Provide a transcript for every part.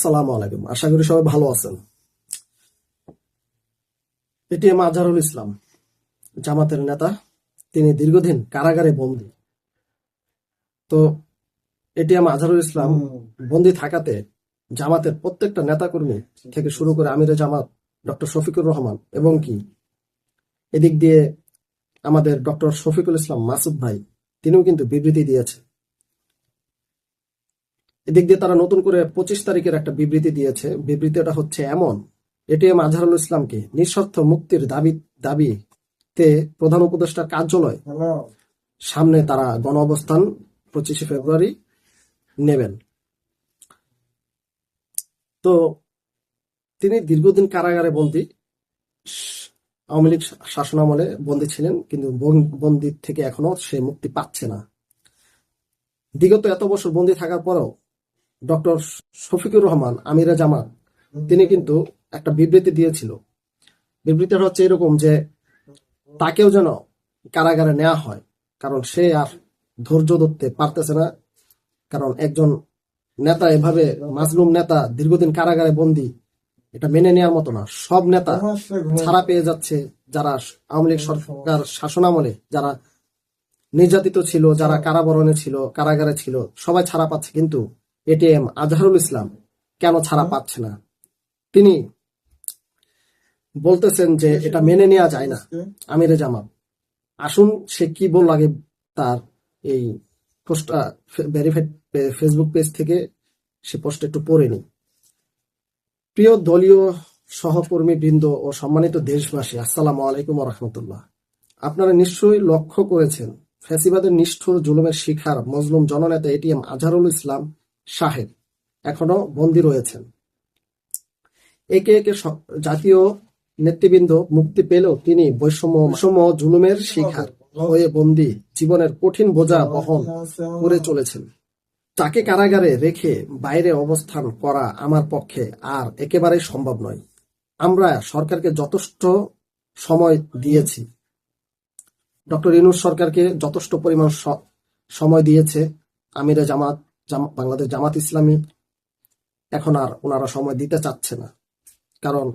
সালাম আলাইকুম। আশা করি সবাই ভালো আছেন। এটিএম আজহারুল ইসলাম। জামাতের নেতা, তিনি দীর্ঘদিন কারাগারে বন্দী। তো এটি এটিএম আজহারুল ইসলাম বন্দী থাকাতে জামাতের প্রত্যেকটা নেতাকর্মী থেকে শুরু করে আমিরে জামাত, ডক্টর শফিকুর রহমান এবং কি, এদিক দিয়ে আমাদের ডক্টর শফিকুল ইসলাম মাসুদ ভাই, তিনিও কিন্তু বিবৃতি দিয়েছে এদিক দিয়ে তারা নতুন করে পঁচিশ তারিখের একটা বিবৃতি দিয়েছে। বিবৃতিটা হচ্ছে এমন এটিএম আজহারুল ইসলামকে নিঃস্বার্থ মুক্তির দাবি দাবিতে প্রধান উপদেষ্টার কার্যালয় সামনে তারা গণ অবস্থান পঁচিশে ফেব্রুয়ারি নেবেন। তো তিনি দীর্ঘদিন কারাগারে বন্দী আওয়ামী লীগ শাসনামলে বন্দী ছিলেন কিন্তু বন- বন্দী থেকে এখনও সে মুক্তি পাচ্ছে না। বিগত এত বছর বন্দী থাকার পরেও ডক্টর শফিকুর রহমান, আমিরা জামাত, তিনি কিন্তু একটা বিবৃতি দিয়েছিল। বিবৃতিটা হচ্ছে এরকম যে তাকেও যেন কারাগারে নেওয়া হয়, কারণ সে আর ধৈর্য ধরতে পারতেছে না। কারণ একজন নেতা, এভাবে মাজলুম নেতা, দীর্ঘদিন কারাগারে বন্দী, এটা মেনে নেওয়ার মতো না। সব নেতা ছাড়া পেয়ে যাচ্ছে যারা আওয়ামী লীগ সরকার শাসনামলে, যারা নির্যাতিত ছিল, যারা কারাবরণে ছিল, কারাগারে ছিল, সবাই ছাড়া পাচ্ছে। কিন্তু এটিএম আজহারুল ইসলাম কেন ছাড়া পাচ্ছে না? তিনি বলতেছেন যে এটা মেনে নেওয়া যায় না। আমিরে জামাত। আসুন সে কি বলল আগে তার এই পোস্টটা ভেরিফাইড ফেসবুক পেজ থেকে সে পোস্ট একটু পড়ে নি প্রিয় দলীয় সহকর্মী বৃন্দ ও সম্মানিত দেশবাসী আসসালামু আলাইকুম রহমতুল্লাহ। আপনারা নিশ্চয়ই লক্ষ্য করেছেন ফ্যাসিবাদের নিষ্ঠুর জুলুমের শিখার মজলুম জননেতা এটিএম আজহারুল ইসলাম সাহেব এখনও বন্দী রয়েছেন। একে একে জাতীয় নেতৃবৃন্দ মুক্তি পেলেও তিনি বৈষম্য বৈষম্য জুলুমের শিখার হয়ে বন্দী জীবনের কঠিন বোঝা বহন করে চলেছেন। তাকে কারাগারে রেখে বাইরে অবস্থান করা আমার পক্ষে আর একেবারেই সম্ভব নয়। আমরা সরকারকে যথেষ্ট সময় দিয়েছি। ডক্টর ইনুস সরকারকে যথেষ্ট পরিমাণ সময় দিয়েছে আমিরে জামাত জাম- বাংলাদেশ জামাত ইসলামী এখন আর ওনারা সময় দিতে চাচ্ছে না। কারণ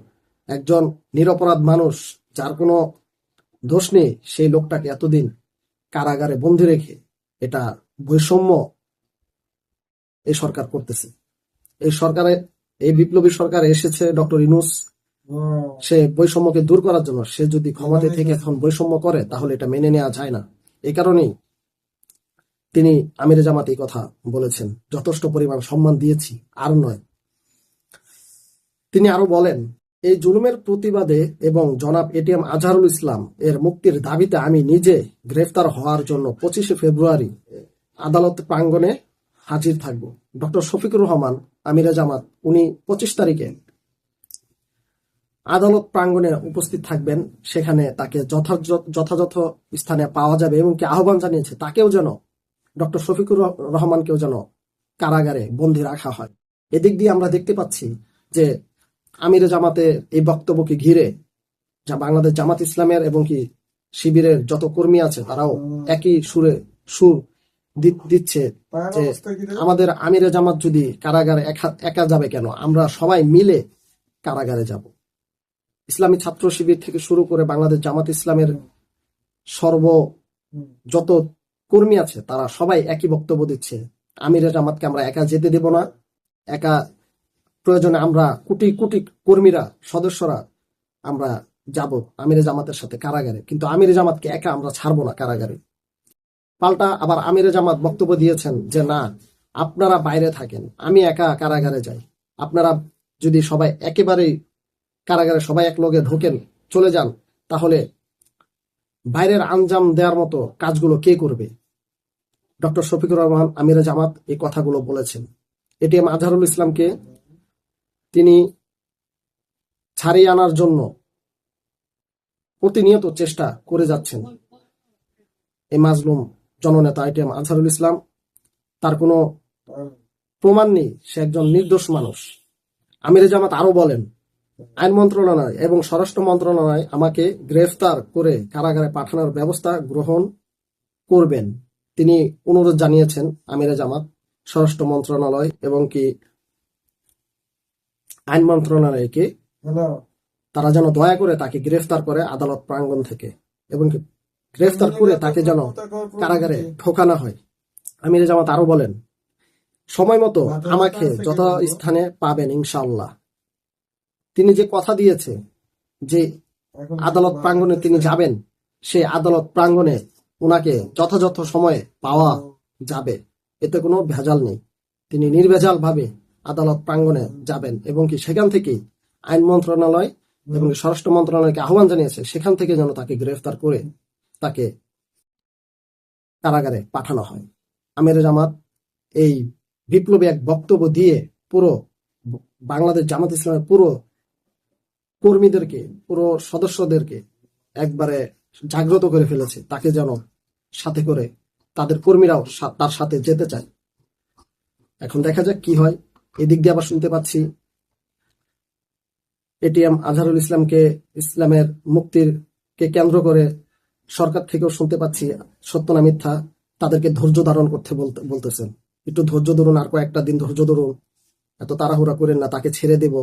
একজন নিরপরাধ মানুষ যার কোনো দোষ নেই সেই লোকটাকে এতদিন কারাগারে বন্দি রেখে এটা বৈষম্য এই সরকার করতেছে। এই সরকারে এই বিপ্লবী সরকার এসেছে ডক্টর ইনুস সে বৈষম্যকে দূর করার জন্য সে যদি ক্ষমতা থেকে এখন বৈষম্য করে তাহলে এটা মেনে নেওয়া যায় না। এই কারণেই তিনি আমিরে জামাত এই কথা বলেছেন, যথেষ্ট পরিমাণ সম্মান দিয়েছি, আর নয়। তিনি আরও বলেন, এই জুলুমের প্রতিবাদে এবং জনাব এটিএম আজহারুল ইসলাম এর মুক্তির দাবিতে আমি নিজে গ্রেফতার হওয়ার জন্য পঁচিশে ফেব্রুয়ারি আদালত প্রাঙ্গণে হাজির থাকব। ডক্টর শফিকুর রহমান, আমিরা জামাত, উনি পঁচিশ তারিখে আদালত প্রাঙ্গণে উপস্থিত থাকবেন। সেখানে তাকে যথাযথ যথাযথ স্থানে পাওয়া যাবে এবং কি আহ্বান জানিয়েছে তাকেও যেন ডক্টর শফিকুর রহমানকেও যেন কারাগারে বন্দী রাখা হয়। এদিক দিয়ে আমরা দেখতে পাচ্ছি যে আমিরে জামাতে এই বক্তব্যকে ঘিরে যা বাংলাদেশ জামাত ইসলামের এবং কি শিবিরের যত কর্মী আছে তারাও একই সুরে সুর দিচ্ছে যে আমাদের আমিরে জামাত যদি কারাগারে একা- যাবে কেন? আমরা সবাই মিলে কারাগারে যাব। ইসলামী ছাত্র শিবির থেকে শুরু করে বাংলাদেশ জামাত ইসলামের সর্ব যত কর্মী আছে, তারা সবাই একই বক্তব্য দিচ্ছে। আমিরে জামাতকে আমরা একা যেতে দেব না। একা প্রয়োজনে আমরা কোটি কোটি কর্মীরা, সদস্যরা আমরা যাব আমিরে জামাতের সাথে কারাগারে। কিন্তু আমিরে জামাতকে একা আমরা ছাড়বো না কারাগারে। পাল্টা আবার আমিরে জামাত বক্তব্য দিয়েছেন যে, না, আপনারা বাইরে থাকেন, আমি একা কারাগারে যাই। আপনারা যদি সবাই একেবারেই কারাগারে সবাই এক লগে ঢোকেন, চলে যান, তাহলে বাইরের আঞ্জাম দেওয়ার মতো কাজগুলো কে করবে? ডক্টর শফিকুর রহমান, আমিরে জামাত এই কথাগুলো বলেছেন। এটিএম আজহারুল ইসলামকে তিনি ছাড়িয়ে আনার জন্য প্রতিনিয়ত চেষ্টা করে যাচ্ছেন। এই মাজলুম জননেতা আইটিএম আজহারুল ইসলাম, তার কোনো প্রমাণ নেই, সে একজন নির্দোষ মানুষ। আমিরে জামাত আরও বলেন আইন মন্ত্রণালয় এবং স্বরাষ্ট্র মন্ত্রণালয় আমাকে গ্রেফতার করে কারাগারে পাঠানোর ব্যবস্থা গ্রহণ করবেন। তিনি অনুরোধ জানিয়েছেন আমিরে জামাত স্বরাষ্ট্র মন্ত্রণালয় এবং কি আইন মন্ত্রণালয়কে তারা যেন দয়া করে তাকে গ্রেফতার করে আদালত প্রাঙ্গণ থেকে এবং গ্রেফতার করে তাকে যেন কারাগারে ঠোকানো হয়। আমির জামাত আরও বলেন সময় মতো আমাকে যত স্থানে পাবেন ইনশাআল্লাহ। তিনি যে কথা দিয়েছে যে আদালত প্রাঙ্গণে তিনি যাবেন সে আদালত প্রাঙ্গণে ওনাকে যথাযথ সময়ে পাওয়া যাবে। এতে কোনো ভেজাল নেই। তিনি নির্ভেজাল ভাবে আদালত প্রাঙ্গণে যাবেন এবং কি সেখান থেকে আইন মন্ত্রণালয় এবং স্বরাষ্ট্র মন্ত্রণালয়কে আহ্বান জানিয়েছে সেখান থেকে যেন তাকে গ্রেফতার করে তাকে কারাগারে পাঠানো হয়। আমির জামাত এই বিপ্লবী এক বক্তব্য দিয়ে পুরো বাংলাদেশ জামাত ইসলামের পুরো কর্মীদেরকে, পুরো সদস্যদেরকে একবারে জাগ্রত করে ফেলেছে। তাকে যেন সাথে করে তাদের কর্মীরাও তার সাথে যেতে চায়। এখন দেখা যাক কি হয়। এদিক দিয়ে আবার শুনতে পাচ্ছি এটিএম আজহারুল ইসলামকে, ইসলামের মুক্তির কে কেন্দ্র করে সরকার থেকেও শুনতে পাচ্ছি সত্য না মিথ্যা। তাদেরকে ধৈর্য ধারণ করতে বলতে বলতেছেন। একটু ধৈর্য ধরুন আর কয়েকটা দিন ধৈর্য ধরুন। এত তাড়াহুড়া করেন না, তাকে ছেড়ে দেব।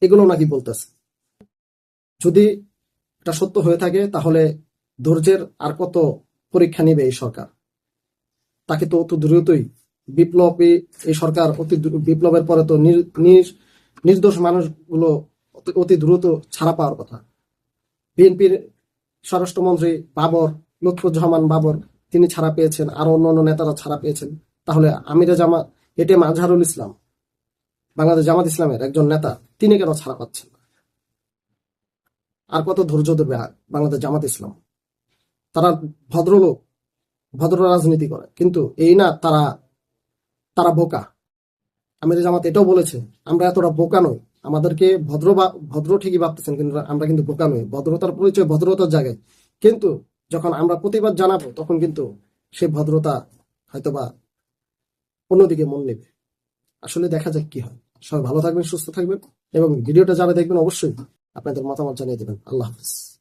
এগুলো নাকি বলতেছে। যদি এটা সত্য হয়ে থাকে, তাহলে ধৈর্যের আর কত পরীক্ষা নিবে এই সরকার? তাকে তো অত দ্রুতই বিপ্লবী এই সরকার অতি বিপ্লবের পরে তো নির- নির- নির্দোষ মানুষগুলো অতি- দ্রুত ছাড়া পাওয়ার কথা। বিএনপির স্বরাষ্ট্রমন্ত্রী বাবর, লুৎফুজ্জামান বাবর, তিনি ছাড়া পেয়েছেন, আরও অন্যান্য নেতারা ছাড়া পেয়েছেন। তাহলে আমিরে জামা এটিএম আজহারুল ইসলাম, বাংলাদেশ জামাত ইসলামের একজন নেতা, তিনি কেন ছাড়া পাচ্ছেন? আর কত ধৈর্য ধরবে বাংলাদেশ জামাত ইসলাম? তারা ভদ্রলোক, ভদ্র রাজনীতি করে। কিন্তু এই না তারা তারা বোকা। আমির জামাত এটাও বলেছে, আমরা এতটা বোকা নই। আমাদেরকে ভদ্র বা, ভদ্র ঠিকই ভাবতেছেন, কিন্তু আমরা কিন্তু বোকা নই। ভদ্রতার পরিচয় ভদ্রতার জায়গায়। কিন্তু যখন আমরা প্রতিবাদ জানাব, তখন কিন্তু সে ভদ্রতা হয়তোবা অন্যদিকে মন নেবে। আসলে দেখা যাক কি হয়। সবাই ভালো থাকবেন, সুস্থ থাকবেন। এবং ভিডিওটা যারা দেখবেন, অবশ্যই আপনাদের মতামত জানিয়ে দেবেন। আল্লাহ হাফিজ।